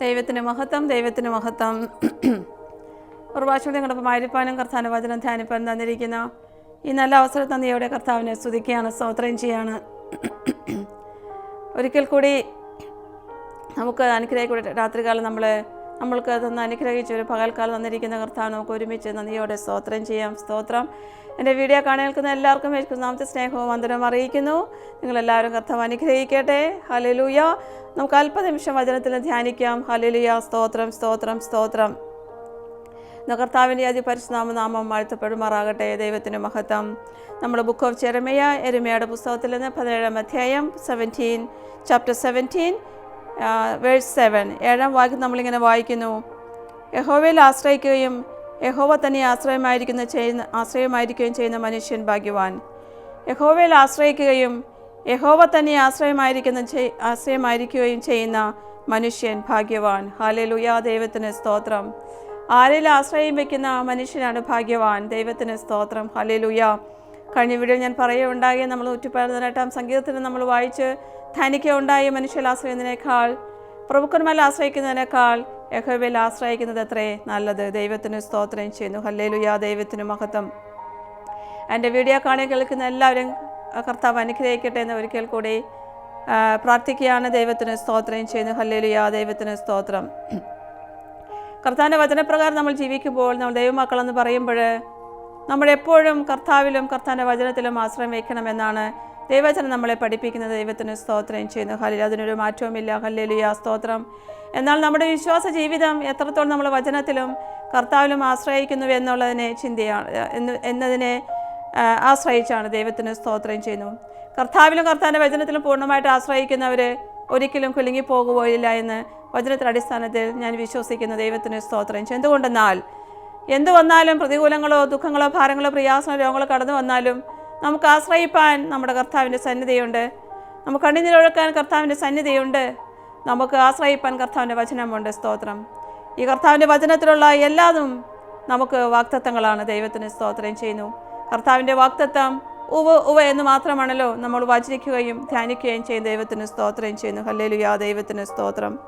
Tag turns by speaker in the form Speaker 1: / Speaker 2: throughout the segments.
Speaker 1: ദൈവത്തിന് മഹത്വം ദൈവത്തിന് മഹത്വം. ഒരു പ്രാവശ്യം കൂടി നിങ്ങളുടെ മാരിപ്പാനും കർത്താവിന്റെ വചനം ധ്യാനിപ്പാൻ തന്നിരിക്കുന്ന. ഈ നല്ല അവസരം നന്ദിയോടെ കർത്താവിനെ സ്തുതിക്കുകയാണ് സ്തോത്രം ചെയ്യാണ്. ഒരിക്കൽ കൂടി നമുക്ക് അനുഗ്രഹിക്കൂടെ രാത്രികാലം നമ്മൾ നമ്മൾക്ക് തന്ന് അനുഗ്രഹിച്ച് ഒരു പകൽക്കാലം തന്നിരിക്കുന്ന കർത്താവ് നമുക്ക് ഒരുമിച്ച് നന്ദിയോടെ സ്തോത്രം ചെയ്യാം സ്തോത്രം. എന്റെ വീഡിയോ കാണാൻ നിൽക്കുന്ന എല്ലാവർക്കും നാമത്തെ സ്നേഹവും വന്ദനവും അറിയിക്കുന്നു. നിങ്ങളെല്ലാവരും കർത്താവ് അനുഗ്രഹിക്കട്ടെ. ഹലലൂയ നമുക്ക് അല്പനിമിഷം വചനത്തിൽ ധ്യാനിക്കാം. ഹലലുയ സ്തോത്രം സ്തോത്രം സ്തോത്രം. കർത്താവിന്റെ അതിപരിശുനാമ നാമം വാഴ്ത്തപ്പെടുമാറാകട്ടെ. ദൈവത്തിന് മഹത്വം. നമ്മുടെ ബുക്ക് ഓഫ് ചെരമയ എരുമയുടെ പുസ്തകത്തിൽ നിന്ന് പതിനേഴാം അധ്യായം seventeen chapter seventeen verse seven ഏഴാം വാക്യം നമ്മളിങ്ങനെ വായിക്കുന്നു. യഹോവയിൽ ആശ്രയിക്കുകയും യഹോവ തന്നെ ആശ്രയമായിരിക്കുന്ന ചെയ്യുന്ന ആശ്രയമായിരിക്കുകയും ചെയ്യുന്ന മനുഷ്യൻ ഭാഗ്യവാൻ. യഹോവയിൽ ആശ്രയിക്കുകയും യഹോവ തന്നെ ആശ്രയമായിരിക്കുന്ന ആശ്രയമായിരിക്കുകയും ചെയ്യുന്ന മനുഷ്യൻ ഭാഗ്യവാൻ. ഹാലലുയാ ദൈവത്തിന് സ്തോത്രം. ആരിൽ ആശ്രയം വയ്ക്കുന്ന മനുഷ്യനാണ് ഭാഗ്യവാൻ? ദൈവത്തിന് സ്തോത്രം. ഹലലുയ കഴിഞ്ഞ വീഡിയോ ഞാൻ പറയുകയുണ്ടായി. നമ്മൾ നൂറ്റി പതിനെട്ടാം സംഗീതത്തിന് നമ്മൾ വായിച്ച് ധനിക്കുകയുണ്ടായി മനുഷ്യൽ ആശ്രയിക്കുന്നതിനേക്കാൾ പ്രഭുക്കന്മാരിൽ ആശ്രയിക്കുന്നതിനേക്കാൾ യഹോവയിൽ ആശ്രയിക്കുന്നത് എത്രേ നല്ലത്? ദൈവത്തിന് സ്തോത്രം ചെയ്യുന്നു. ഹല്ലേലുയ. ദൈവത്തിന് മഹത്വം. എന്റെ വീഡിയോ കാണി കേൾക്കുന്ന എല്ലാവരും കർത്താവ് അനുഗ്രഹിക്കട്ടെ എന്ന് ഒരിക്കൽ കൂടി പ്രാർത്ഥിക്കുകയാണ്. ദൈവത്തിന് സ്തോത്രം ചെയ്യുന്നു. ഹല്ലേലുയ. ദൈവത്തിന് സ്തോത്രം. കർത്താവിന്റെ വചനപ്രകാരം നമ്മൾ ജീവിക്കുമ്പോൾ നമ്മൾ ദൈവമക്കളെന്ന് പറയുമ്പോൾ നമ്മൾ എപ്പോഴും കർത്താവിലും കർത്താവിന്റെ വചനത്തിലും ആശ്രയം വയ്ക്കണമെന്നാണ് ദൈവവചനം നമ്മളെ പഠിപ്പിക്കുന്ന ദൈവത്തിന് സ്തോത്രം ചെയ്യുന്നു. ഹലിൽ അതിനൊരു മാറ്റവുമില്ല. ഹല്ലേലുയ. സ്തോത്രം. എന്നാൽ നമ്മുടെ വിശ്വാസ ജീവിതം എത്രത്തോളം നമ്മൾ വചനത്തിലും കർത്താവിലും ആശ്രയിക്കുന്നു എന്നുള്ളതിനെ ചിന്തയാണ് എന്ന് എന്നതിനെ ആശ്രയിച്ചാണ് ദൈവത്തിന് സ്തോത്രം ചെയ്യുന്നു. കർത്താവിലും കർത്താവിന്റെ വചനത്തിലും പൂർണമായിട്ട് ആശ്രയിക്കുന്നവർ ഒരിക്കലും കുലുങ്ങിപ്പോകുകയില്ല എന്ന് വചനത്തിന്റെ അടിസ്ഥാനത്തിൽ ഞാൻ വിശ്വസിക്കുന്ന. ദൈവത്തിന് സ്തോത്രം ചെയ്യും എന്തുകൊണ്ടെന്നാൽ എന്തു വന്നാലും പ്രതികൂലങ്ങളോ ദുഃഖങ്ങളോ ഭാരങ്ങളോ പ്രയാസങ്ങളോ രോഗങ്ങളോ കടന്നു വന്നാലും നമുക്ക് ആശ്രയിപ്പാൻ നമ്മുടെ കർത്താവിന്റെ സന്നിധിയുണ്ട്. നമുക്ക് കണ്ണുനീരൊഴുക്കാൻ കർത്താവിന്റെ സന്നിധിയുണ്ട്. നമുക്ക് ആശ്രയിപ്പാൻ കർത്താവിന്റെ വചനമുണ്ട്. സ്തോത്രം. ഈ കർത്താവിന്റെ വചനത്തിലുള്ള എല്ലാതും നമുക്ക് വാക്തത്വങ്ങളാണ്. ദൈവത്തിന് സ്തോത്രം ചെയ്യുന്നു. കർത്താവിന്റെ വാക്തത്വം ഉവ ഉവ എന്ന് മാത്രമാണല്ലോ നമ്മൾ വചനിക്കുകയും ധ്യാനിക്കുകയും ചെയ്യും. ദൈവത്തിന് സ്തോത്രം ചെയ്യുന്നു. ഹല്ലേലുയാ. ദൈവത്തിന് സ്തോത്രം.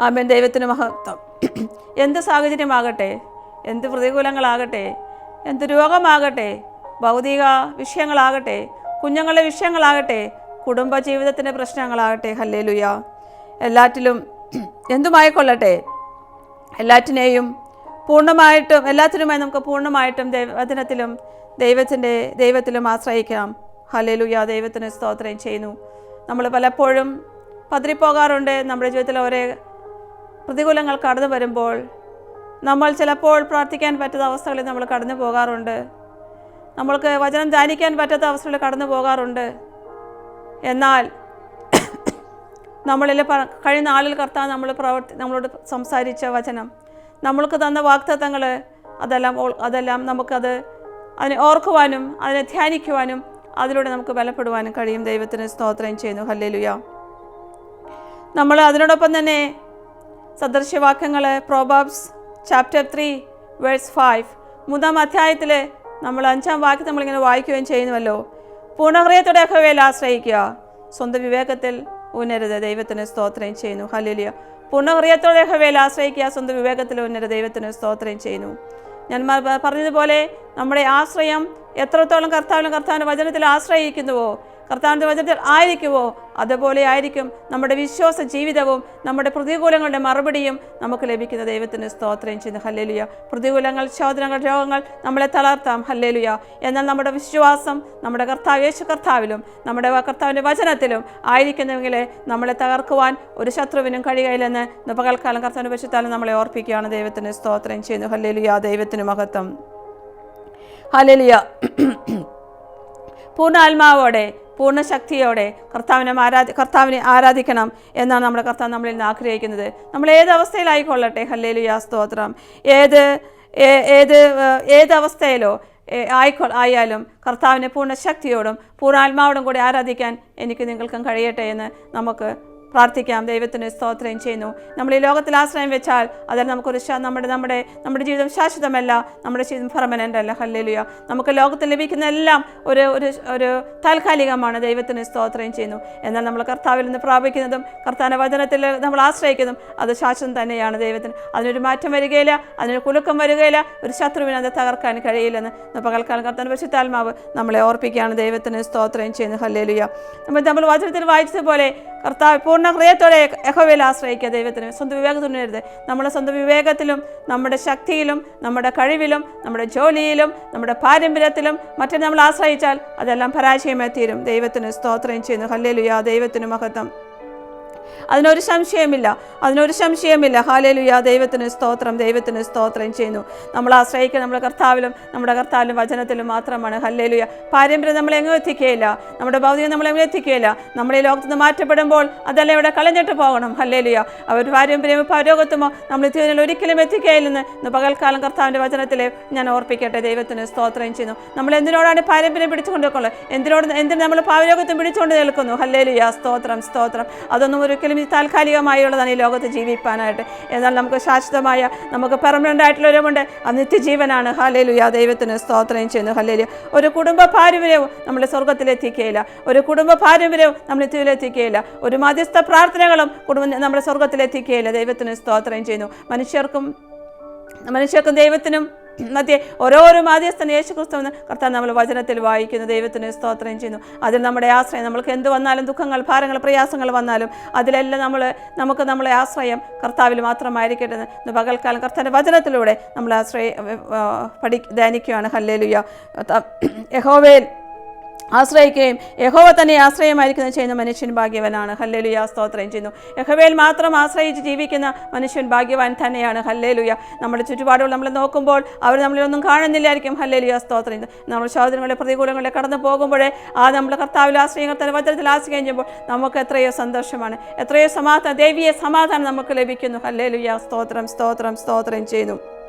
Speaker 1: ആമേൻ. ദൈവത്തിന് മഹത്വം. എന്ത് സാഹചര്യമാകട്ടെ? എന്ത് പ്രതികൂലങ്ങളാകട്ടെ? എന്ത് രോഗമാകട്ടെ? ഭൗതിക വിഷയങ്ങളാകട്ടെ കുഞ്ഞുങ്ങളുടെ വിഷയങ്ങളാകട്ടെ കുടുംബ ജീവിതത്തിന്റെ പ്രശ്നങ്ങളാകട്ടെ ഹല്ലേലുയ. എല്ലാറ്റിലും എന്തുമായിക്കൊള്ളട്ടെ? എല്ലാറ്റിനെയും പൂർണമായിട്ടും എല്ലാത്തിനുമായി നമുക്ക് പൂർണമായിട്ടും ദൈവത്തിനും ദൈവത്തിന്റെ ദൈവത്തിലും ആശ്രയിക്കാം. ഹല്ലേലുയ ദൈവത്തിന് സ്തോത്രം ചെയ്യുന്നു. നമ്മൾ പലപ്പോഴും പതിരിപ്പോകാറുണ്ട്. നമ്മുടെ ജീവിതത്തിൽ ഓരോ പ്രതികൂലങ്ങൾ കടന്നു വരുമ്പോൾ നമ്മൾ ചിലപ്പോൾ പ്രാർത്ഥിക്കാൻ പറ്റുന്ന അവസ്ഥകളിൽ നമ്മൾ കടന്നു പോകാറുണ്ട് നമ്മൾക്ക് വചനം ധ്യാനിക്കാൻ പറ്റാത്ത അവസ്ഥയിൽ കടന്നു പോകാറുണ്ട്. എന്നാൽ നമ്മളിൽ കഴിഞ്ഞ ആളിൽ കർത്താവ് നമ്മൾ പ്രവർത്തി നമ്മളോട് സംസാരിച്ച വചനം നമ്മൾക്ക് തന്ന വാക്തത്വങ്ങൾ അതെല്ലാം അതെല്ലാം നമുക്കത് അതിനെ ഓർക്കുവാനും അതിനെ ധ്യാനിക്കുവാനും അതിലൂടെ നമുക്ക് ബലപ്പെടുവാനും കഴിയും. ദൈവത്തിന് സ്തോത്രം ചെയ്യുന്നു. ഹല്ലേലുയ. നമ്മൾ അതിനോടൊപ്പം തന്നെ സദൃശ്യവാക്യങ്ങൾ proverbs chapter three verse five മൂന്നാം അധ്യായത്തിൽ നമ്മൾ അഞ്ചാം വാക്യം നമ്മളിങ്ങനെ വായിക്കുകയും ചെയ്യുന്നുവല്ലോ. പൂർണഹൃദയത്തോടെ യഹോവയിൽ ആശ്രയിക്കുക. സ്വന്തം വിവേകത്തിൽ ഉന്നരുത് ദൈവത്തിന് സ്തോത്രം ചെയ്യുന്നു. ഹലിലിയ പൂർണഹൃദയത്തോടെ യഹോവയിൽ ആശ്രയിക്കുക. സ്വന്തം വിവേകത്തിൽ ഉന്നര ദൈവത്തിന് സ്തോത്രം ചെയ്യുന്നു. ഞാൻ പറഞ്ഞതുപോലെ നമ്മുടെ ആശ്രയം എത്രത്തോളം കർത്താവിനും കർത്താവിന്റെ വചനത്തിൽ ആശ്രയിക്കുന്നുവോ കർത്താവിന്റെ വചനത്തിൽ ആയിരിക്കുമോ അതുപോലെ ആയിരിക്കും നമ്മുടെ വിശ്വാസ ജീവിതവും നമ്മുടെ പ്രതികൂലങ്ങളുടെ മറുപടിയും നമുക്ക് ലഭിക്കുന്ന ദൈവത്തിന് സ്തോത്രം ചെയ്യുന്നു. ഹല്ലേലുയ. പ്രതികൂലങ്ങൾ ശോധനകൾ രോഗങ്ങൾ നമ്മളെ തളർത്താം. ഹല്ലേലുയ. എന്നാൽ നമ്മുടെ വിശ്വാസം നമ്മുടെ കർത്താവ് യേശു കർത്താവിലും നമ്മുടെ കർത്താവിന്റെ വചനത്തിലും ആയിരിക്കുന്നുവെങ്കിൽ നമ്മളെ തകർക്കുവാൻ ഒരു ശത്രുവിനും കഴിയുകയില്ലെന്ന് ഇന്ന് പകൽക്കാലം കർത്താവിന്റെ പശുത്താലം നമ്മളെ ഓർപ്പിക്കുകയാണ്. ദൈവത്തിന് സ്തോത്രം ചെയ്യുന്നു. ഹല്ലേലുയ. ദൈവത്തിന് മഹത്വം. ഹല്ലേലുയ. പൂർണ ആത്മാവോടെ പൂർണ ശക്തിയോടെ കർത്താവിനെ ആരാധി കർത്താവിനെ ആരാധിക്കണം എന്നാണ് നമ്മുടെ കർത്താവ് നമ്മളിൽ നിന്ന് ആഗ്രഹിക്കുന്നത്. നമ്മൾ ഏത് അവസ്ഥയിലായിക്കൊള്ളട്ടെ? ഹല്ലേലുയാ സ്തോത്രം. ഏത് ഏത് ഏത് അവസ്ഥയിലോ ആയിക്കോ ആയാലും കർത്താവിനെ പൂർണ ശക്തിയോടും പൂർണ ആത്മാവോടും കൂടി ആരാധിക്കാൻ എനിക്ക് നിങ്ങൾക്കും കഴിയട്ടെ എന്ന് നമുക്ക് പ്രാർത്ഥിക്കാം. ദൈവത്തിന് സ്തോത്രം ചെയ്യുന്നു. നമ്മൾ ഈ ലോകത്തിൽ ആശ്രയം വെച്ചാൽ അതിൽ നമുക്കൊരു നമ്മുടെ നമ്മുടെ നമ്മുടെ ജീവിതം ശാശ്വതമല്ല. നമ്മുടെ ജീവിതം പെർമനന്റ് അല്ല. ഹല്ലേലുയ നമുക്ക് ലോകത്തിൽ ലഭിക്കുന്ന എല്ലാം ഒരു ഒരു ഒരു താൽക്കാലികമാണ്. ദൈവത്തിന് സ്തോത്രം ചെയ്യുന്നു. എന്നാൽ നമ്മൾ കർത്താവിൽ നിന്ന് പ്രാപിക്കുന്നതും കർത്താവിന്റെ വചനത്തിൽ നമ്മൾ ആശ്രയിക്കുന്നതും അത് ശാശ്വതം തന്നെയാണ് ദൈവത്തിന്. അതിനൊരു മാറ്റം വരികയില്ല. അതിനൊരു കുലുക്കം വരികയില്ല. ഒരു ശത്രുവിനെ അത് തകർക്കാൻ കഴിയില്ലെന്ന് പകൽക്കാലം കർത്താൻ പരിശുദ്ധാത്മാവ് നമ്മളെ ഓർപ്പിക്കുകയാണ്. ദൈവത്തിന് സ്തോത്രം ചെയ്യുന്നു. ഹല്ലേലുയ നമ്മൾ നമ്മൾ വചനത്തിൽ വായിച്ചതുപോലെ കർത്താവ് പൂർണ ഹൃദയത്തോടെ യഹോവയിൽ ആശ്രയിക്കുക ദൈവത്തിന്. സ്വന്തം വിവേകത്തിന് വിവേകത്തിനരുത് നമ്മുടെ സ്വന്തം വിവേകത്തിലും നമ്മുടെ ശക്തിയിലും നമ്മുടെ കഴിവിലും നമ്മുടെ ജോലിയിലും നമ്മുടെ പാരമ്പര്യത്തിലും മറ്റും നമ്മൾ ആശ്രയിച്ചാൽ അതെല്ലാം പരാജയമായി തീരും. ദൈവത്തിന് സ്തോത്രം ചെയ്യുന്നു. ഹല്ലേലുയാ. ദൈവത്തിന് മഹത്വം. അതിനൊരു സംശയമില്ല അതിനൊരു സംശയമില്ല. ഹാലേലുയ ദൈവത്തിന് സ്തോത്രം ദൈവത്തിന് സ്തോത്രം ചെയ്യുന്നു. നമ്മൾ ആശ്രയിക്കുക നമ്മുടെ കർത്താവിലും നമ്മുടെ കർത്താവിലും വചനത്തിലും മാത്രമാണ്. ഹല്ലേലുയ. പാരമ്പര്യം നമ്മളെ എങ്ങും എത്തിക്കുകയില്ല. നമ്മുടെ ഭൗതികം നമ്മളെ എങ്ങും എത്തിക്കുകയില്ല. നമ്മൾ ഈ ലോകത്ത് നിന്ന് മാറ്റപ്പെടുമ്പോൾ അതെല്ലാം ഇവിടെ കളഞ്ഞിട്ട് പോകണം. ഹല്ലേലുയ. അവർ പാരമ്പര്യമോ പരോഗത്തുമോ നമ്മൾ തീവനിൽ ഒരിക്കലും എത്തിക്കുകയില്ലെന്ന് ഇന്ന് പകൽക്കാലം കർത്താവിന്റെ വചനത്തിൽ ഞാൻ ഓർപ്പിക്കട്ടെ. ദൈവത്തിന് സ്തോത്രം ചെയ്യുന്നു. നമ്മൾ എന്തിനോടാണ് പാരമ്പര്യം പിടിച്ചുകൊണ്ടിരിക്കുന്നത് എന്തിനോട് എന്തിന് നമ്മൾ പാവരോഗത്വം പിടിച്ചുകൊണ്ട് നിൽക്കുന്നു? ഹല്ലേലുയ. സ്തോത്രം സ്തോത്രം. അതൊന്നും ഒരിക്കലും ഈ താൽക്കാലികമായുള്ളതാണ് ഈ ലോകത്ത് ജീവിപ്പാനായിട്ട്. എന്നാൽ നമുക്ക് ശാശ്വതമായ നമുക്ക് പെർമനന്റ് ആയിട്ടുള്ള ഒരുമുണ്ട് അത് നിത്യജീവനാണ്. ഹല്ലേലുയ. ദൈവത്തിന് സ്തോത്രം ചെയ്യുന്നു. ഹലേലു ഒരു കുടുംബ പാരമ്പര്യവും നമ്മളെ സ്വർഗത്തിലെത്തിക്കുകയില്ല. ഒരു കുടുംബ പാരമ്പര്യവും നമ്മൾ നിത്യത്തിലെത്തിക്കുകയില്ല. ഒരു മധ്യസ്ഥ പ്രാർത്ഥനകളും കുടുംബം നമ്മുടെ സ്വർഗത്തിലെത്തിക്കുകയില്ല. ദൈവത്തിന് സ്തോത്രം ചെയ്യുന്നു. മനുഷ്യർക്കും മനുഷ്യർക്കും ദൈവത്തിനും മധ്യേ ഓരോരോ മാധ്യസ്ഥൻ യേശു ക്രിസ്തുവെന്ന് കർത്താവ് നമ്മൾ വചനത്തിൽ വായിക്കുന്നു ദൈവത്തിന് സ്തോത്രം ചെയ്യുന്നു. അതിൽ നമ്മുടെ ആശ്രയം നമുക്ക് എന്ത് വന്നാലും ദുഃഖങ്ങൾ ഭാരങ്ങൾ പ്രയാസങ്ങൾ വന്നാലും അതിലെല്ലാം നമ്മൾ നമുക്ക് നമ്മളെ ആശ്രയം കർത്താവിൽ മാത്രമായിരിക്കട്ടെ എന്ന് പകൽക്കാലം കർത്താവിന്റെ വചനത്തിലൂടെ നമ്മൾ ആശ്രയ പഠി ധ്യാനിക്കുകയാണ്. ഹല്ലേലുയ. യഹോവേൽ ആശ്രയിക്കുകയും യഹോവ തന്നെ ആശ്രയമായിരിക്കുന്ന ചെയ്യുന്ന മനുഷ്യൻ ഭാഗ്യവനാണ്. ഹല്ലേലുയ. സ്തോത്രം ചെയ്യുന്നു. യഹോവയിൽ മാത്രം ആശ്രയിച്ച് ജീവിക്കുന്ന മനുഷ്യൻ ഭാഗ്യവാൻ തന്നെയാണ്. ഹല്ലേലുയ. നമ്മുടെ ചുറ്റുപാടുകൾ നമ്മൾ നോക്കുമ്പോൾ അവർ നമ്മളിലൊന്നും കാണുന്നില്ലായിരിക്കും. ഹല്ലേലുയ. സ്തോത്രം ചെയ്യുന്നു. നമ്മൾ സഹോദരങ്ങളെ പ്രതികൂലങ്ങളെ കടന്നു പോകുമ്പോഴേ ആ നമ്മൾ കർത്താവിൽ ആശ്രയം കർത്താവ് വചനത്തിൽ ആശ്രയം ചെയ്യുമ്പോൾ നമുക്ക് എത്രയോ സന്തോഷമാണ്. എത്രയോ സമാധാനം ദേവിയെ സമാധാനം നമുക്ക് ലഭിക്കുന്നു. ഹല്ലേലുയ. സ്തോത്രം സ്തോത്രം സ്തോത്രം ചെയ്യുന്നു.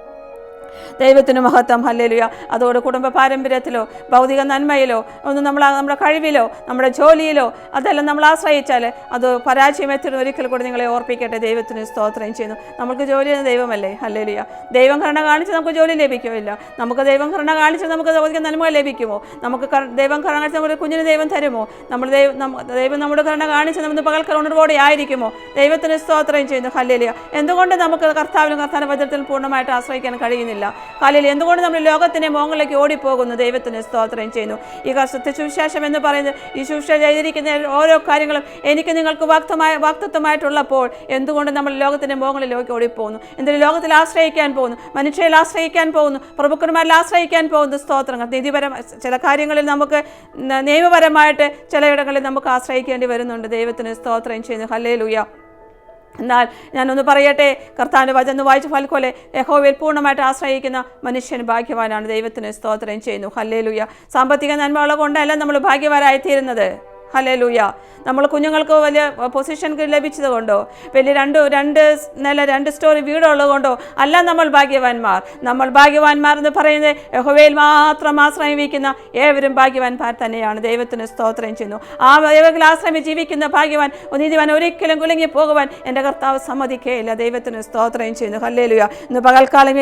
Speaker 1: ദൈവത്തിന് മഹത്വം ഹല്ലേലുയ. അതോട് കുടുംബ പാരമ്പര്യത്തിലോ ഭൗതിക നന്മയിലോ ഒന്നും നമ്മൾ നമ്മുടെ കഴിവിലോ നമ്മുടെ ജോലിയിലോ അതെല്ലാം നമ്മൾ ആശ്രയിച്ചാൽ അത് പരാജയമെത്തിരുന്ന ഒരിക്കൽ കൂടി നിങ്ങളെ ഓർപ്പിക്കട്ടെ. ദൈവത്തിന് സ്തോത്രം ചെയ്യുന്നു. നമുക്ക് ജോലി ദൈവമല്ലേ? ഹല്ലേലുയ. ദൈവം കരുണ കാണിച്ച് നമുക്ക് ജോലി ലഭിക്കുമില്ല. നമുക്ക് ദൈവം കരുണ കാണിച്ച് നമുക്ക് ഭൗതിക നന്മ ലഭിക്കുമോ? നമുക്ക് ദൈവം കരുണ കാണിച്ച് നമ്മുടെ കുഞ്ഞിന് ദൈവം തരുമോ? നമ്മൾ ദൈവം ദൈവം നമ്മുടെ കരുണ കാണിച്ച് നമ്മൾ പകൽക്കാല ഉണർവോടെ ആയിരിക്കുമോ? ദൈവത്തിന് സ്തോത്രം ചെയ്യുന്നു. ഹല്ലേലുയ. എന്തുകൊണ്ട് നമുക്ക് കർത്താവിനും കർത്താവിന്റെ വചനത്തിൽ പൂർണമായിട്ട് ആശ്രയിക്കാൻ കഴിയുന്നില്ല? കാലിൽ എന്തുകൊണ്ട് നമ്മൾ ലോകത്തിന്റെ മോങ്ങളിലേക്ക് ഓടിപ്പോകുന്നു? ദൈവത്തിന് സ്തോത്രം ചെയ്യുന്നു. ഈ കർഷത്തെ സുവിശേഷം എന്ന് പറയുന്നത് ഈ സുവിശേഷം ചെയ്തിരിക്കുന്ന ഓരോ കാര്യങ്ങളും എനിക്ക് നിങ്ങൾക്ക് വാക്തമായ വാക്തത്വമായിട്ടുള്ളപ്പോൾ എന്തുകൊണ്ട് നമ്മൾ ലോകത്തിന്റെ മോങ്ങളിലേക്ക് ഓടിപ്പോകുന്നു? എന്തിന് ലോകത്തിൽ ആശ്രയിക്കാൻ പോകുന്നു? മനുഷ്യരിൽ ആശ്രയിക്കാൻ പോകുന്നു? പ്രഭുക്കന്മാരിൽ ആശ്രയിക്കാൻ പോകുന്നു? സ്തോത്രങ്ങൾ. നീതിപരം ചില കാര്യങ്ങളിൽ നമുക്ക് നിയമപരമായിട്ട് ചിലയിടങ്ങളിൽ നമുക്ക് ആശ്രയിക്കേണ്ടി വരുന്നുണ്ട്. ദൈവത്തിന് സ്തോത്രം ചെയ്യുന്നു. ഹല്ലേ എന്നാൽ ഞാനൊന്ന് പറയട്ടെ കർത്താവിന്റെ വചനം വായിച്ച് ഫൽക്കോലെ യഹോവയിൽ പൂർണമായിട്ട് ആശ്രയിക്കുന്ന മനുഷ്യൻ ഭാഗ്യവാനാണ് ദൈവത്തിന് സ്തോത്രം ചെയ്യുന്നു. ഹല്ലേലൂയ. സാമ്പത്തിക നന്മകളെ കൊണ്ടല്ല നമ്മൾ ഭാഗ്യവാനായി തീരുന്നത് ഹല്ലേലൂയ നമ്മൾ കുഞ്ഞുങ്ങൾക്ക് വലിയ പൊസിഷൻ ലഭിച്ചത് കൊണ്ടോ? വലിയ രണ്ട് രണ്ട് നില രണ്ട് സ്റ്റോറി വീടുള്ളത് കൊണ്ടോ? അല്ല നമ്മൾ ഭാഗ്യവാന്മാർ. നമ്മൾ ഭാഗ്യവാന്മാർ എന്ന് പറയുന്നത് യഹോവയിൽ മാത്രം ആശ്രയിക്കുന്ന ഏവരും ഭാഗ്യവാന്മാർ തന്നെയാണ്. ദൈവത്തിന് സ്തോത്രം ചെയ്യുന്നു. ആ ദൈവത്തിൽ ആശ്രമി ജീവിക്കുന്ന ഭാഗ്യവാൻ നീതിവാൻ ഒരിക്കലും കുലുങ്ങി പോകുവാൻ എന്റെ കർത്താവ് സമ്മതിക്കുകയില്ല ദൈവത്തിന് സ്തോത്രം ചെയ്യുന്നു. ഹല്ലേ ലുയ ഇന്ന് പകൽക്കാലം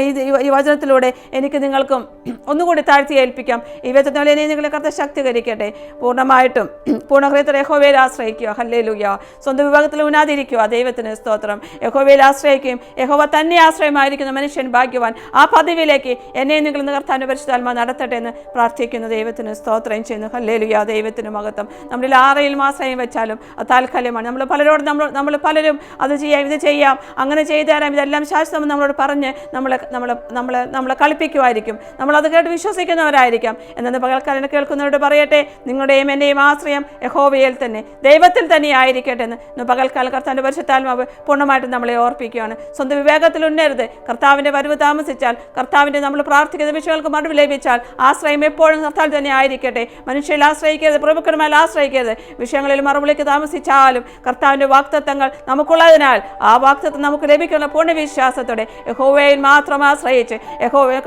Speaker 1: ഈ വചനത്തിലൂടെ എനിക്ക് നിങ്ങൾക്കും ഒന്നുകൂടി താഴ്ത്തി ഏൽപ്പിക്കാം. ഈ വചനത്തിലൂടെ നിങ്ങളെ കർത്ത ശക്തീകരിക്കട്ടെ. പൂർണമായിട്ടും പൂർണഹൃദയത്തിൽ യഹോവയിൽ ആശ്രയിക്കുക. ഹല്ലേ ലുയ്യ സ്വന്തം വിഭാഗത്തിൽ ഉനാതിരിക്കുക ദൈവത്തിന് സ്തോത്രം. യഹോവയിൽ ആശ്രയിക്കുകയും യഹോവ തന്നെ ആശ്രയമായിരിക്കുന്ന മനുഷ്യൻ ഭാഗ്യവാൻ ആ പദവിയിലേക്ക് എന്നെ നിങ്ങൾ നികർത്താൻ പരിശുദ്ധാത്മ നടത്തട്ടെ എന്ന് പ്രാർത്ഥിക്കുന്നു. ദൈവത്തിന് സ്തോത്രം ചെയ്യുന്നു. ഹല്ലേ ലുയ്യ ദൈവത്തിന് മഹത്വം. നമ്മളിൽ ആറയിൽ ആശ്രയം വെച്ചാലും താൽക്കാലികമാണ്. നമ്മൾ പലരോട് നമ്മൾ നമ്മൾ പലരും അത് ചെയ്യാം ഇത് ചെയ്യാം അങ്ങനെ ചെയ്തു തരാം ഇതെല്ലാം ശാശ്വതം നമ്മളോട് പറഞ്ഞ് നമ്മളെ നമ്മളെ നമ്മളെ നമ്മളെ കളിപ്പിക്കുമായിരിക്കും. നമ്മളത് കേട്ട് വിശ്വസിക്കുന്നവരായിരിക്കാം. എന്നത് പകൽക്കാലം കേൾക്കുന്നവരോട് പറയട്ടെ നിങ്ങളുടെയും എന്റെയും ആശ്രയം യഹോവയിൽ തന്നെ ദൈവത്തിൽ തന്നെ ആയിരിക്കട്ടെ എന്ന് പകൽക്കാലം കർത്താവിന്റെ പരിശുദ്ധാത്മാവ് പൂർണമായിട്ടും നമ്മളെ ഓർപ്പിക്കുകയാണ്. സ്വന്തം വിവേകത്തിൽ ഉന്നരുത്. കർത്താവിന്റെ വരവ് താമസിച്ചാൽ കർത്താവിന്റെ നമ്മൾ പ്രാർത്ഥിക്കുന്ന വിഷയങ്ങൾക്ക് മറുപടി ലഭിച്ചാൽ ആശ്രയം എപ്പോഴും കർത്താവിൽ തന്നെ ആയിരിക്കട്ടെ. മനുഷ്യരിൽ ആശ്രയിക്കരുത് പ്രമുഖന്മാർ ആശ്രയിക്കരുത്. വിഷയങ്ങളിൽ മറുപടിക്ക് താമസിച്ചാലും കർത്താവിന്റെ വാക്തത്വങ്ങൾ നമുക്കുള്ളതിനാൽ ആ വാക്തത്വം നമുക്ക് ലഭിക്കുന്ന പൂർണ വിശ്വാസത്തോടെ യഹോവയിൽ മാത്രം ആശ്രയിച്ച് യഹോവ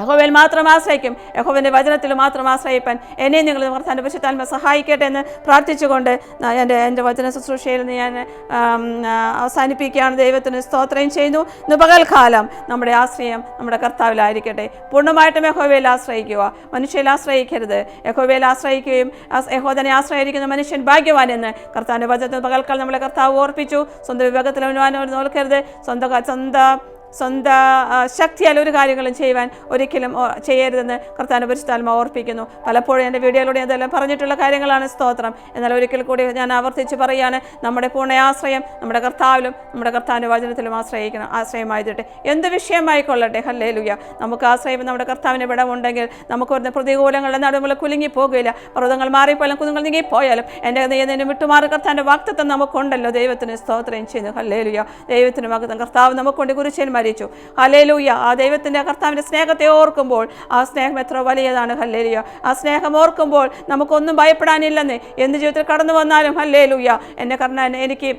Speaker 1: യഹോവയിൽ മാത്രം ആശ്രയിക്കും. യഹോവന്റെ വചനത്തിൽ മാത്രം ആശ്രയിപ്പാൻ എന്നെ നിങ്ങൾ കർത്താന്റെ പരിശുദ്ധാത്മ സഹായിക്കട്ടെ എന്ന് പ്രാർത്ഥിച്ചുകൊണ്ട് എന്റെ എന്റെ വചന ശുശ്രൂഷയിൽ ഞാൻ അവസാനിപ്പിക്കുകയാണ്. ദൈവത്തിന് സ്തോത്രം ചെയ്യുന്നു. ഇന്ന് പകൽക്കാലം നമ്മുടെ ആശ്രയം നമ്മുടെ കർത്താവിലായിരിക്കട്ടെ. പൂർണമായിട്ടും യഹോവയിൽ ആശ്രയിക്കുക. മനുഷ്യയിൽ ആശ്രയിക്കരുത്. യഹോവയിൽ ആശ്രയിക്കുകയും യഹോദനെ ആശ്രയിക്കുന്ന മനുഷ്യൻ ഭാഗ്യവാൻ എന്ന് കർത്താവിന്റെ വചനത്തിൽ പകൽക്കാലം നമ്മളെ കർത്താവ് ഓർപ്പിച്ചു. സ്വന്തം വിഭാഗത്തിൽ അവനുവാനോട് നോക്കരുത് സ്വന്തം സ്വന്തം സ്വന്തം ശക്തിയാൽ ഒരു കാര്യങ്ങളും ചെയ്യുവാൻ ഒരിക്കലും ചെയ്യരുതെന്ന് കർത്താൻ പരിശുദ്ധാത്മ ഓർപ്പിക്കുന്നു. പലപ്പോഴും എന്റെ വീഡിയോയിലൂടെ അതെല്ലാം പറഞ്ഞിട്ടുള്ള കാര്യങ്ങളാണ് സ്തോത്രം. എന്നാൽ ഒരിക്കൽ കൂടി ഞാൻ ആവർത്തിച്ച് പറയുകയാണ് നമ്മുടെ പൂർണ ആശ്രയം നമ്മുടെ കർത്താവിലും നമ്മുടെ കർത്താവിന്റെ വചനത്തിലും ആശ്രയിക്കണം ആശ്രയമായിട്ടെ എന്ത് വിഷയമായിക്കൊള്ളട്ടെ? ഹല്ലേ ലുയ നമുക്ക് ആശ്രയം നമ്മുടെ കർത്താവിന്റെ വിടമുണ്ടെങ്കിൽ നമുക്ക് വരുന്ന പ്രതികൂലങ്ങളുടെ നടുമുള്ള കുലുങ്ങി പോകുകയില്ല. പർവതങ്ങൾ മാറിപ്പോയാലും കുന്നുകൾ നീങ്ങിപ്പോയാലും എന്റെ നീതിന് വിട്ടുമാറി കർത്താവിന്റെ വാക്തത്വം നമുക്കുണ്ടല്ലോ. ദൈവത്തിന് സ്തോത്രം ചെയ്യുന്നു. ഹല്ലേ ലുയ ദൈവത്തിന് വാക്തം കർത്താവ് നമുക്കൊണ്ട്. കുരിശൻ മരിച്ചു. ഹലേലൂയ ആ ദൈവത്തിന്റെ കർത്താവിന്റെ സ്നേഹത്തെ ഓർക്കുമ്പോൾ ആ സ്നേഹം എത്ര വലിയതാണ്. ഹല്ലേലൂയ. ആ സ്നേഹം ഓർക്കുമ്പോൾ നമുക്കൊന്നും ഭയപ്പെടാനില്ലെന്ന്. എന്ത് ജീവിതത്തിൽ കടന്നു വന്നാലും ഹല്ലേലൂയ. എന്നെ കർണ എനിക്ക്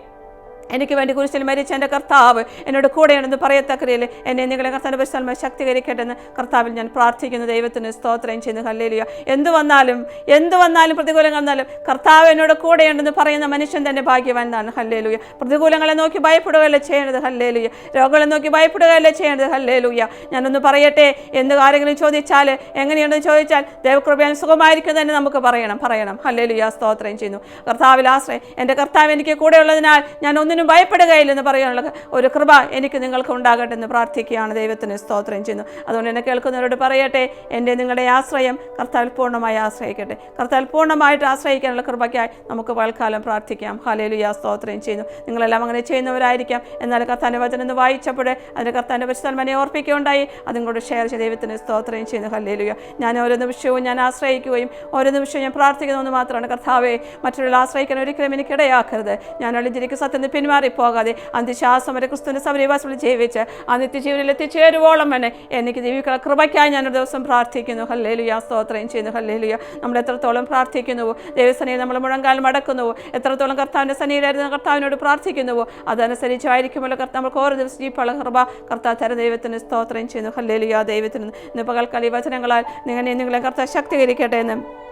Speaker 1: എനിക്ക് വേണ്ടി കുരിശിൽ മരിച്ച എന്റെ കർത്താവ് എന്നോട് കൂടെയാണെന്ന് പറയത്തക്കരയിൽ എന്നെ നിങ്ങളെ കർത്താവിന്റെ പരിസ്ഥലമായി ശക്തീകരിക്കട്ടെന്ന് കർത്താവിൽ ഞാൻ പ്രാർത്ഥിക്കുന്നു. ദൈവത്തിന് സ്തോത്രം ചെയ്യുന്നു. ഹല്ലേലൂയ. എന്തു വന്നാലും എന്തു വന്നാലും പ്രതികൂലങ്ങൾ വന്നാലും കർത്താവ് എന്നോട് കൂടെയുണ്ടെന്ന് പറയുന്ന മനുഷ്യൻ തന്നെ ഭാഗ്യവാൻ എന്നാണ്. ഹല്ലേലൂയ. പ്രതികൂലങ്ങളെ നോക്കി ഭയപ്പെടുകയല്ലേ ചെയ്യേണ്ടത്? ഹല്ലേലൂയ. രോഗങ്ങളെ നോക്കി ഭയപ്പെടുകയല്ലേ ചെയ്യേണ്ടത്? ഹല്ലേലൂയ. ഞാനൊന്ന് പറയട്ടെ എന്ത് കാര്യങ്ങളും ചോദിച്ചാൽ എങ്ങനെയുണ്ടെന്ന് ചോദിച്ചാൽ ദൈവകൃപയാൽ സുഖമായിരിക്കും തന്നെ നമുക്ക് പറയണം. പറയണം. ഹല്ലേലൂയ. സ്തോത്രം ചെയ്യുന്നു. കർത്താവിൽ ആശ്രയം. എന്റെ കർത്താവ് എനിക്ക് കൂടെയുള്ളതിനാൽ ഞാൻ ഒന്നിനും ഭയപ്പെടുകയില്ലെന്ന് പറയാനുള്ള ഒരു കൃപ എനിക്ക് നിങ്ങൾക്ക് ഉണ്ടാകട്ടെ എന്ന് പ്രാർത്ഥിക്കുകയാണ് ദൈവത്തിന് സ്തോത്രം ചെയ്യുന്നു. അതുകൊണ്ട് എന്നെ കേൾക്കുന്നവരോട് പറയട്ടെ എന്റെ നിങ്ങളുടെ ആശ്രയം കർത്താൽ പൂർണമായി ആശ്രയിക്കട്ടെ. കർത്താൽ പൂർണമായിട്ട് ആശ്രയിക്കാനുള്ള കൃപയ്ക്കായി നമുക്ക് പൽക്കാലം പ്രാർത്ഥിക്കാം. ഹലേലുയ സ്തോത്രം ചെയ്യുന്നു. നിങ്ങളെല്ലാം അങ്ങനെ ചെയ്യുന്നവരായിരിക്കാം. എന്നാൽ കർത്താന്റെ വചനം എന്ന് വായിച്ചപ്പോൾ അതിന് കർത്താന്റെ പരിസ്ഥലമനെ ഓർപ്പിക്കുകയുണ്ടായി. അതും ഷെയർ ചെയ്ത് ദൈവത്തിന് സ്തോത്രം ചെയ്യുന്നു. ഹല്ലേലുയ. ഞാൻ ഓരോ നിമിഷവും ഞാൻ ആശ്രയിക്കുകയും ഓരോ നിമിഷവും ഞാൻ പ്രാർത്ഥിക്കുന്നതെന്ന് മാത്രമാണ്. കർത്താവെ മറ്റുള്ള ആശ്രയിക്കാൻ ഒരിക്കലും എനിക്ക് ഇടയാക്കരുത് ഞാൻ അളിഞ്ചിരിക്കും സത്യം പിന്മാറിപ്പോകാതെ അന്ത്യശ്വാസം വരെ ക്രിസ്തുവിന്റെ സബരിവാസത്തിൽ ജീവിച്ച് ആ നിത്യജീവനിൽ എത്തിച്ചേരുവോളം തന്നെ എനിക്ക് ജീവിക്കുന്ന കൃപയ്ക്കായി ഞാനൊരു ദിവസം പ്രാർത്ഥിക്കുന്നു. ഹല്ലേലുയ. സ്തോത്രം ചെയ്യുന്നു. ഹല്ലേലുയ. നമ്മൾ എത്രത്തോളം പ്രാർത്ഥിക്കുന്നുവോ ദൈവസനയെ നമ്മൾ മുഴങ്കാൽ മടക്കുന്നുവോ എത്രത്തോളം കർത്താവിന്റെ സന്നിധിയിലായിരുന്നു കർത്താവിനോട് പ്രാർത്ഥിക്കുന്നുവോ അതനുസരിച്ചായിരിക്കുമല്ലോ കർത്താവ്. നമുക്ക് ഓരോ ദിവസം ജീപ്പുള്ള കൃപ. കർത്താവ് തര ദൈവത്തിന് സ്തോത്രം ചെയ്യുന്നു. ഹല്ലേലുയ. ദൈവത്തിന് ഇന്ന് പകൽക്കാലി വചനങ്ങളാൽ നിങ്ങളെ നിങ്ങളെ കർത്താവ് ശക്തീകരിക്കട്ടെ എന്ന്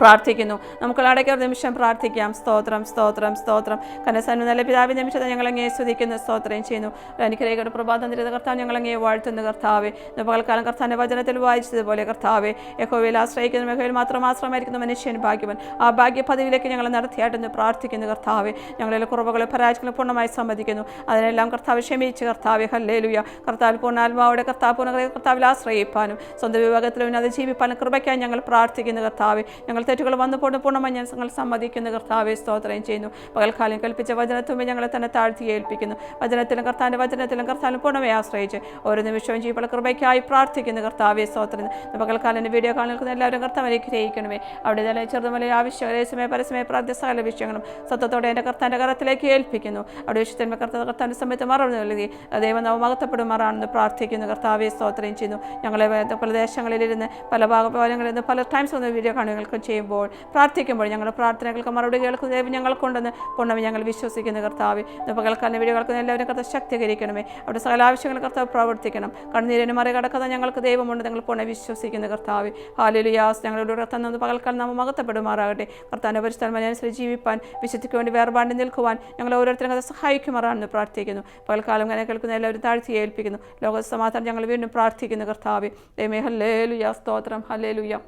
Speaker 1: പ്രാർത്ഥിക്കുന്നു. നമുക്ക് അടയ്ക്ക ഒരു നിമിഷം പ്രാർത്ഥിക്കാം. സ്തോത്രം സ്തോത്രം സ്തോത്രം. കനസന്നു നല്ല പിതാവിന്റെ നിമിഷത്തെ ഞങ്ങൾ സ്തുതിക്കുന്നു സ്തോത്രം ചെയ്യുന്നു. അനുഗ്രഹിക്കുന്ന പ്രഭാതം തിരുത കർത്താവ് ഞങ്ങൾ അങ്ങേ വാഴ്ത്തുന്ന കർത്താവെ. പകൽക്കാലം കർത്താവിന്റെ വചനത്തിൽ വായിച്ചതുപോലെ കർത്താവെ യഹോവയിൽ ആശ്രയിക്കുന്ന മേഖലയിൽ മാത്രം ആശ്രമായിരിക്കുന്ന മനുഷ്യൻ ഭാഗ്യവൻ. ആ ഭാഗ്യ പദവിയിലേക്ക് ഞങ്ങൾ നടത്തിയായിട്ടെന്ന് പ്രാർത്ഥിക്കുന്നു കർത്താവെ. ഞങ്ങളിലെ കുറവുകളെ പരാജയങ്ങളെ പൂർണമായി സമ്മതിക്കുന്നു. അതിനെല്ലാം കർത്താവ് ക്ഷമിച്ച് കർത്താവെ ഹല്ലേലുയ. കർത്താവ് പൂർണാത്മാവോടെ കർത്താവ് പൂർണ കർത്താവിൽ ആശ്രയിപ്പാനും സ്വന്തം വിഭാഗത്തിലും അത് ജീവിപ്പാനും ഞങ്ങൾ പ്രാർത്ഥിക്കുന്നു കർത്താവെ. ഞങ്ങൾ തെറ്റുകൾ വന്നപ്പോൾ പൂർണമായി ഞാൻ ഞങ്ങൾ സമ്മതിക്കുന്നു. കർത്താവെ സ്തോത്രം ചെയ്യുന്നു. പകൽക്കാലം കൽപ്പിച്ച വചനത്തുമ്പോൾ ഞങ്ങളെ തന്നെ താഴ്ത്തി ഏൽപ്പിക്കുന്നു. വചനത്തിലും കർത്താവിന്റെ വചനത്തിലും കർത്താവിനും പൂർണമായി ആശ്രയിച്ച് ഓരോ നിമിഷവും ജീവിപ്പുള്ള കൃപയ്ക്കായി പ്രാർത്ഥിക്കുന്നു. കർത്താവെ സ്തോത്രം പകൽക്കാലം വീഡിയോ കാണുന്ന എല്ലാവരും കർത്താവിനെ ഗ്രഹിക്കണമേ. അവിടെ തന്നെ ചെറുതുമല ആവശ്യം രഹസ്യമേ പരസ്യമേ പ്രാർത്ഥ്യ സകല വിഷയങ്ങളും സത്വത്തോടെ എന്റെ കർത്താന്റെ കരത്തിലേക്ക് ഏൽപ്പിക്കുന്നു. അവിടെ വിഷയത്തിന്മേ കർത്താവ് കർത്താന്റെ സമയത്ത് മറവ് നൽകി. ദൈവം നാം പ്രാർത്ഥിക്കുന്നു. കർത്താവെ സ്തോത്രം ചെയ്യുന്നു. ഞങ്ങളെ പ്രദേശങ്ങളിലിരുന്ന് പല ഭാഗങ്ങളിൽ നിന്ന് പല ടൈംസ് ഒന്ന് വീഡിയോ കാണുകൾക്കും ചെയ്യുമ്പോൾ പ്രാർത്ഥിക്കുമ്പോൾ ഞങ്ങളുടെ പ്രാർത്ഥനകൾക്ക് മറുപടി കേൾക്കുന്ന ദൈവം ഞങ്ങൾക്കുണ്ടെന്ന് കൊണ്ടുവന്ന് ഞങ്ങൾ വിശ്വസിക്കുന്ന കർത്താവ്. ഇന്ന് പകൽക്കാലം വീഡിയോ കേൾക്കുന്ന എല്ലാവരും കർത്താവ് ശക്തീകരിക്കണമേ. അവിടെ സകല ആവശ്യങ്ങൾ കർത്താവ് പ്രവർത്തിക്കണം. കണ്ണീരിന് മറികടക്കുന്ന ഞങ്ങൾക്ക് ദൈവമുണ്ട് ഞങ്ങൾ പൂർണ വിശ്വസിക്കുന്ന കർത്താവ്. ഹാലുലിയാസ് ഞങ്ങളുടെ കർത്താൻ നിന്ന് പകൽക്കാലം നാം മകത്തപ്പെടുമാറാകട്ടെ കർത്താവിന്റെ പരിസ്ഥലമനുസരിച്ച് ജീവിപ്പാൻ വിശുദ്ധിക്ക് വേണ്ടി വേർപാണ്ടി നിൽക്കുവാൻ ഞങ്ങൾ ഓരോരുത്തരും കഥ സഹായിക്കുമാറാണെന്ന് പ്രാർത്ഥിക്കുന്നു. പകൽക്കാലം അങ്ങനെ കേൾക്കുന്ന എല്ലാവരും താഴ്ത്തി ഏൽപ്പിക്കുന്നു. ലോക സമാധാനം ഞങ്ങൾ വീണ്ടും പ്രാർത്ഥിക്കുന്നു കർത്താവ്. ദൈവമേ ഹല്ലേലുയ. സ്തോത്രം. ഹല്ലേലുയ.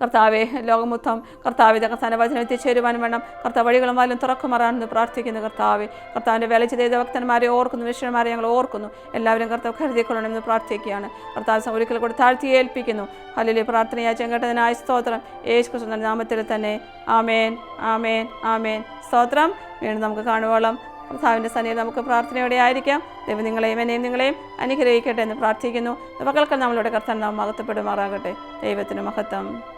Speaker 1: കർത്താവെ ലോകമൊത്തം കർത്താവ് കർത്താവിന്റെ വചനം എത്തിച്ചേരുവാൻ വേണം. കർത്താവ് വഴികളും വാലും തുറക്കുമാറാണെന്ന് പ്രാർത്ഥിക്കുന്നു കർത്താവ്. കർത്താവിന്റെ വേല ചെയ്ത ഭക്തന്മാരെ ഓർക്കുന്നു വിഷയന്മാരെ ഞങ്ങൾ ഓർക്കുന്നു. എല്ലാവരും കർത്താവ് കരുതിക്കൊള്ളണമെന്ന് പ്രാർത്ഥിക്കുകയാണ്. കർത്താവ് ഒരിക്കൽ കൂടി താഴ്ത്തി ഏൽപ്പിക്കുന്നു. അല്ലെങ്കിൽ പ്രാർത്ഥനയാ ചെങ്കട്ടതിനായ സ്തോത്രം. യേശു നാമത്തിൽ തന്നെ ആമേൻ ആമേൻ ആമേൻ. സ്തോത്രം. വീണ്ടും നമുക്ക് കാണുവോളം. കർത്താവിന്റെ സന്നിധി നമുക്ക് പ്രാർത്ഥനയോടെ ആയിരിക്കാം. ദൈവം നിങ്ങളെയും എന്നെയും നിങ്ങളെയും അനുഗ്രഹിക്കട്ടെ എന്ന് പ്രാർത്ഥിക്കുന്നു. മക്കൾക്ക് നമ്മളുടെ കർത്താൻ നാം മഹത്വപ്പെടുമാറാകട്ടെ ദൈവത്തിന് മഹത്വം.